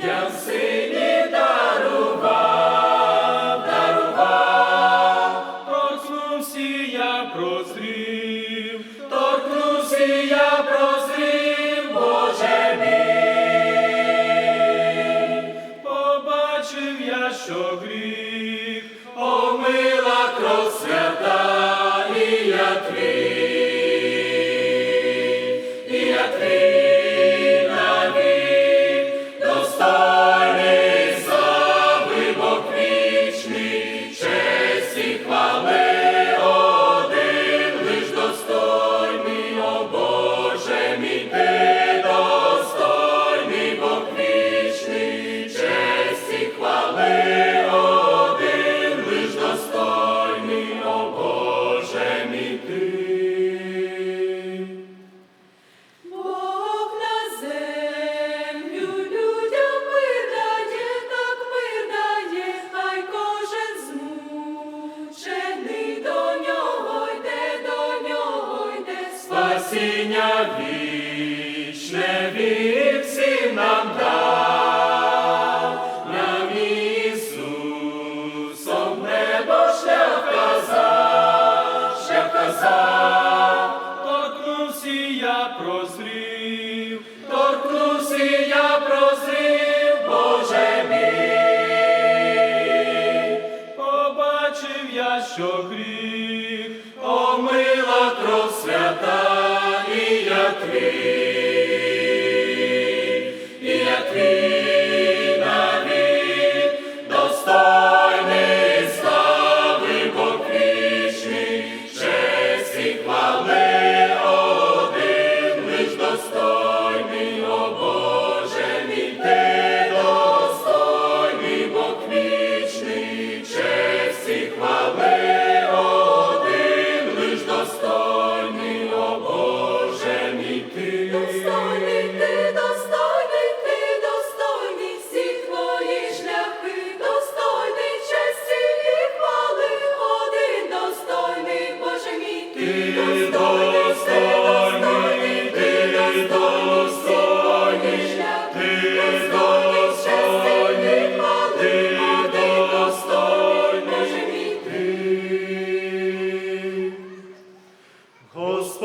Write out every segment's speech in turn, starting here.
людям сині дарував, дарував, торкнувся я прозрів, торкнувся я прозрів, Боже мій. побачив я, що гріх, омила кров свята. вічне вівсі нам дав, нам Ісусом небо шлях казав, шлях казав.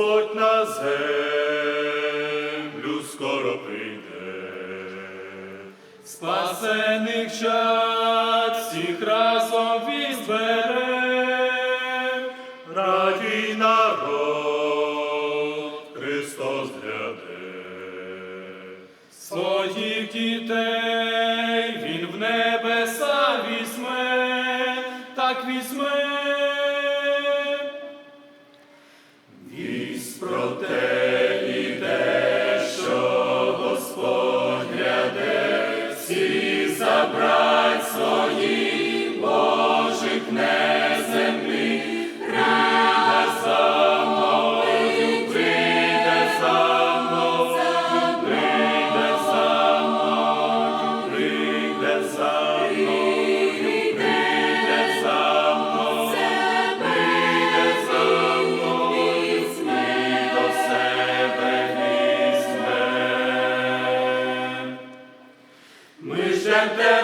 Господь на землю скоро прийде, спасених чад всіх разом візбере, радій народ Христос гляде, своїх дітей Він в небеса. всі забрать свої. Santa